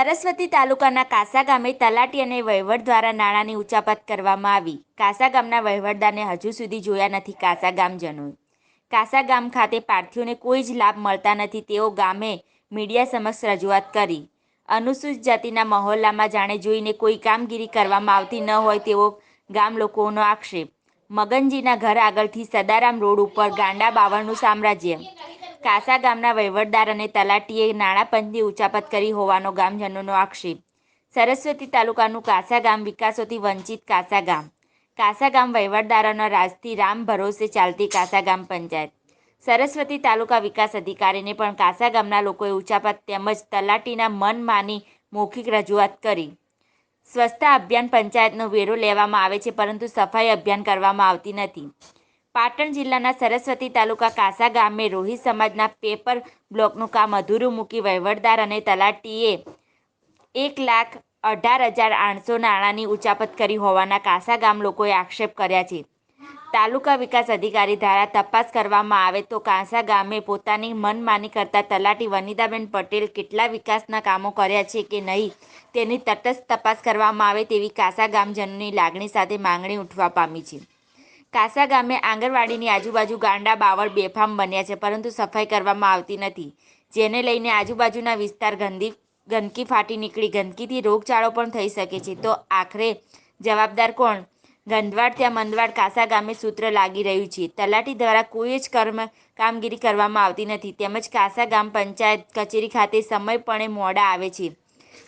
સરસ્વતી તાલુકાના કાસા ગામે તલાટી અને વહીવટ દ્વારા નાણાંની ઉચાપત કરવામાં આવી. કાસા ગામના વહીવટદારને હજુ સુધી જોયા નથી કાસા ગામજનોએ કાસા ગામ ખાતે પારથીઓને કોઈ જ લાભ મળતા નથી તેઓ ગામે મીડિયા સમક્ષ રજૂઆત કરી. અનુસૂચિત જાતિના મહોલ્લામાં જાણે જોઈને કોઈ કામગીરી કરવામાં આવતી ન હોય તેવો ગામ લોકોનો આક્ષેપ. મગનજીના ઘર આગળથી સદારામ રોડ ઉપર ગાંડા બાવળનું સામ્રાજ્ય. કાસા ગામના વહીવટદાર અને તલાટીએ નાણાં પંચની ઉચાપત કરી હોવાનો ગામજનોનો આક્ષેપ. સરસ્વતી તાલુકાનું કાસા ગામ વિકાસોથી વંચિત કાસા ગામ. કાસા ગામ વહીવટદારોના રાજથી રામ ભરોસે ચાલતી કાસા ગામ પંચાયત. સરસ્વતી તાલુકા વિકાસ અધિકારીને પણ કાસા ગામના લોકોએ ઉચાપત તેમજ તલાટીના મન માની મૌખિક રજૂઆત કરી. સ્વચ્છતા અભિયાન પંચાયતનો વેરો લેવામાં આવે છે, પરંતુ સફાઈ અભિયાન કરવામાં આવતી નથી. પાટણ જિલ્લાના સરસ્વતી તાલુકા કાસા ગામે રોહિત સમાજના પેપર બ્લોકનું કામ અધૂરું મૂકી વહીવટદાર અને તલાટીએ એક લાખ અઢાર હજાર આઠસો નાણાંની ઉચાપત કરી હોવાના કાસા ગામ લોકોએ આક્ષેપ કર્યા છે. તાલુકા વિકાસ અધિકારી દ્વારા તપાસ કરવામાં આવે તો કાંસા ગામે પોતાની મનમાની કરતા તલાટી વનિતાબેન પટેલ કેટલા વિકાસના કામો કર્યા છે કે નહીં તેની તટસ્થ તપાસ કરવામાં આવે તેવી કાસા ગામજનોની લાગણી સાથે માંગણી ઉઠવા પામી છે. કાસા ગામે આંગણવાડીની આજુબાજુ ગાંડા બાવળ બેફામ બન્યા છે, પરંતુ સફાઈ કરવામાં આવતી નથી. જેને લઈને આજુબાજુના વિસ્તાર ગંદી, ગંદકી ફાટી નીકળી. ગંદકીથી રોગચાળો પણ થઈ શકે છે. તો આખરે જવાબદાર કોણ? ગંદવાડ ત્યાં મંદવાડ કાસા ગામે સૂત્ર લાગી રહ્યું છે. તલાટી દ્વારા કોઈ જ કર્મ, કામગીરી કરવામાં આવતી નથી. તેમજ કાસા ગામ પંચાયત કચેરી ખાતે સમયપણે મોડા આવે છે.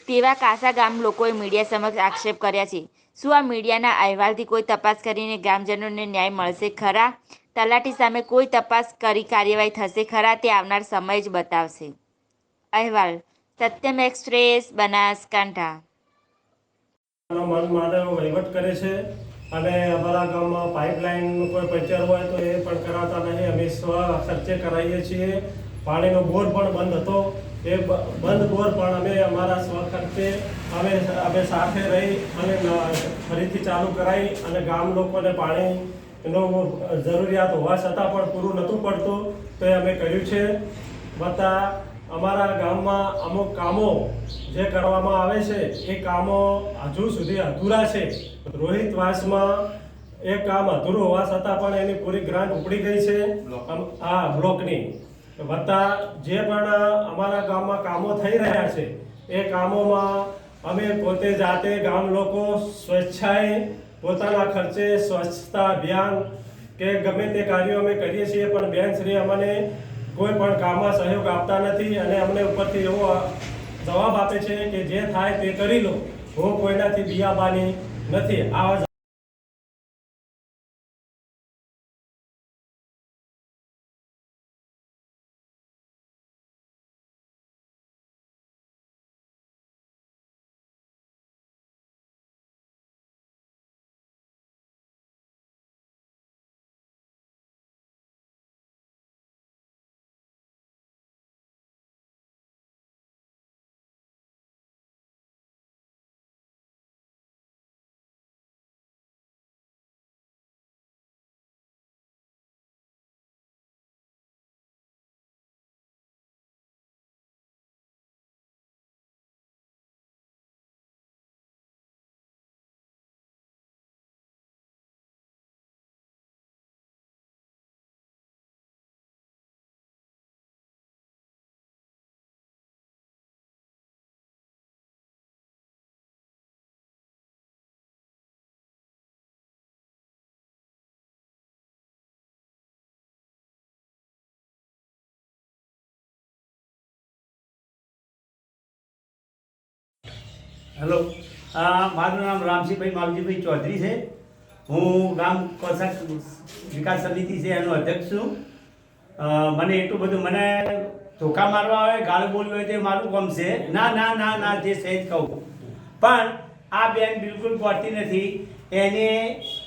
તેવા કાસા ગામ લોકોએ મીડિયા સમક્ષ આક્ષેપ કર્યા છે. શું આ મીડિયાના અહેવાલથી કોઈ તપાસ કરીને ગ્રામજનોને ન્યાય મળશે ખરા? તલાટી સામે કોઈ તપાસ કરી કાર્યવાહી થશે ખરા? તે આવનાર સમય જ બતાવશે. અહેવાલ, સત્યમ એક્સપ્રેસ, બનાસકાંઠા. વહીવટ કરે છે અને અમારા ગામમાં પાઇપલાઇનનું કોઈ પંચર હોય તો એ પણ કરાવતા નહીં. અમે સ્વ ખર્ચે કરાવીએ છીએ. પાણીનો બોર પણ બંધ હતો. એ બંધ બોર પણ અમે અમારા સ્વખર્ચે અમે અમે સાથે રહી અને ફરીથી ચાલુ કરાવી અને ગામ લોકોને પાણીનો જરૂરિયાત હોવા છતાં પણ પૂરું નહોતું પડતું. તો એ અમે કર્યું છે. વત્તા અમારા ગામમાં અમુક કામો જે કરવામાં આવે છે એ કામો હજુ સુધી અધૂરા છે. રોહિતવાસમાં એ કામ અધૂરું હોવા છતાં પણ એની પૂરી ગ્રાન્ટ ઉપડી ગઈ છે. હા બ્લોકની. વત્તા જે પણ અમારા ગામમાં કામો થઈ રહ્યા છે, એ કામોમાં અમે પોતે જાતે ગામ લોકો સ્વેચ્છાએ પોતાના ખર્ચે સ્વચ્છતા અભિયાન કે ગમે તે કાર્યો અમે કરીએ છીએ, પણ બેન શ્રી અમને કોઈ પણ કામમાં સહયોગ આપતા નથી અને અમને ઉપરથી એવો જવાબ આપે છે કે જે થાય તે કરી લો. હું કોઈનાથી બિયાબાની નથી. આવા હેલો મારું નામ રામસિંહભાઈ માવજીભાઈ ચૌધરી છે. હું ગામ કોસાક વિકાસ સમિતિ છે, એનો અધ્યક્ષ છું. મને એટલું બધું મને ધોકા મારવા હોય ગાળ બોલવી હોય તે મારું કામ છે. ના ના ના ના, જે સહેજ કહું. પણ આ બેન બિલકુલ પહોંચતી નથી. એને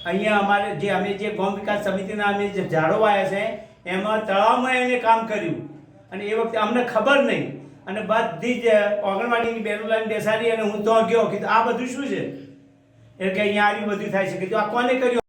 અહીંયા અમારે જે અમે જે ગામ વિકાસ સમિતિના અમે જે ઝાડો વાયા છે, એમાં તળાવમાં એને કામ કર્યું. અને એ વખતે અમને ખબર નહીં. અને બધી જ ઓગણવાડીની બેનો લાઈન બેસાડી અને હું તો ગયો કીધું આ બધું શું છે? એટલે કે અહીંયા આવી બધું થાય છે. કીધું આ કોને કર્યું?